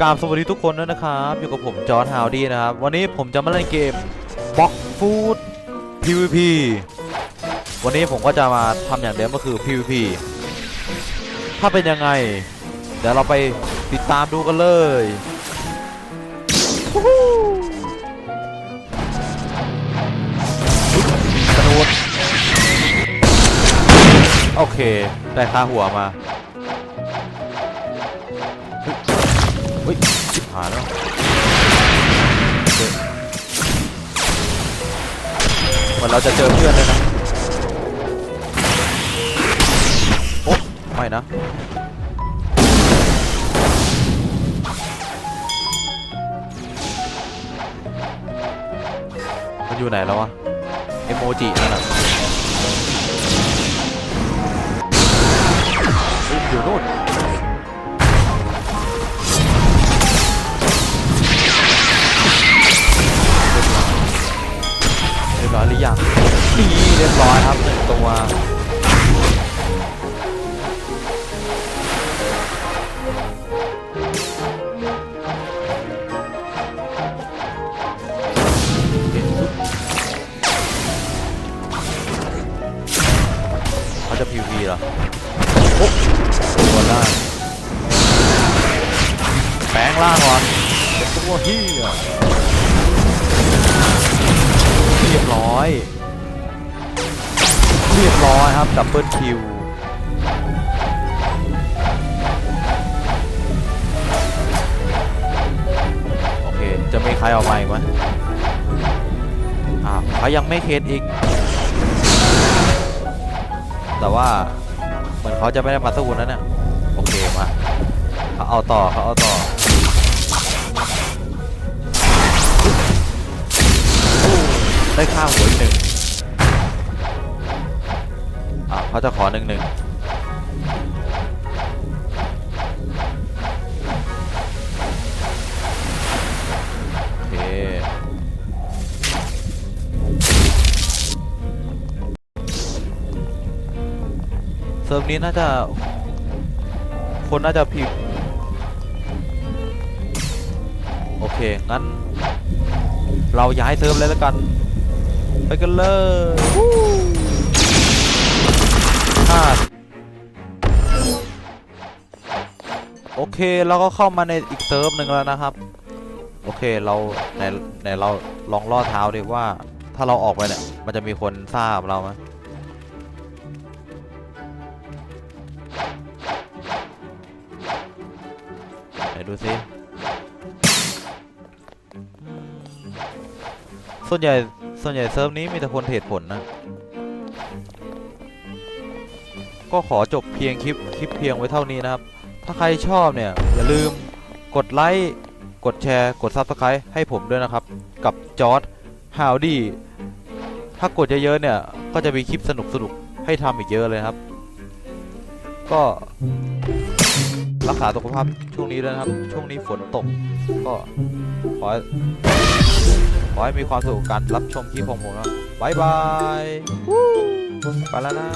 กราบสวัสดีทุกคนด้วยนะครับ อยู่กับผมจอร์ดฮาวดี้นะครับ วันนี้ผมจะมาเล่นเกมบ็อกฟูด PVP วันนี้ผมก็จะมาทำอย่างเดิมก็คือ PVP ถ้าเป็นยังไง เดี๋ยวเราไปติดตามดูกันเลยโอเค ได้ค่าหัวมา เฮ้ยชิบหายแล้วเจอเหมือนเราจะเจอเพื่อนเลยนะโอ้ไม่นะมันอยู่ไหนแล้ววะเอโมจินั่นน่ะ ร้อยครับหนึ่งตัวเขาจะ PVP เหรอโอ้ตัวล่างแปลงล่างก่อนเป็นตัวเฮียเรียบร้อย เรียบร้อยครับดับเบิลคิวโอเค จะมีใครออกมาอีกไหมอ้าวเขายังไม่เคสอีก แต่ว่า เหมือนเขาจะไม่ได้มาสู้นะเนี่ยโอเคมาเขาเอาต่อเขาเอาต่อได้ข้าวหัวหนึ่ง เขาจะขอหนึ่งหนึ่งโอเคเซิร์ฟนี้น่าจะ คนน่าจะพิมพ์โอเค งั้น เราย้ายเซิร์ฟเลยแล้วกัน ไปกันเลย เคเราก็เข้ามาในอีกเซิร์ฟหนึ่งแล้วนะครับ โอเคเราในในเราลองล่อเท้าดิว่า ถ้าเราออกไปเนี่ย มันจะมีคนทราบเราไหมไหนดูสิส่วนใหญ่ส่วนใหญ่เซิร์ฟนี้มีแต่คนเหตุผลนะ ก็ขอจบเพียงคลิปคลิปเพียงไว้เท่านี้นะครับ ถ้าใครชอบเนี่ย อย่าลืมกดไลค์กดแชร์ กด Subscribe ให้ผมด้วยนะครับ กับจอร์ดฮาวดี้ถ้ากดเยอะๆเนี่ย ก็จะมีคลิปสนุกๆ ให้ทำอีกเยอะเลยครับ ก็รักษาสุขภาพช่วงนี้ด้วยนะครับ ช่วงนี้ฝนตก ก็ขอขอให้มีความสุขกับการรับชมคลิปของผมนะบายบายไปแล้วนะ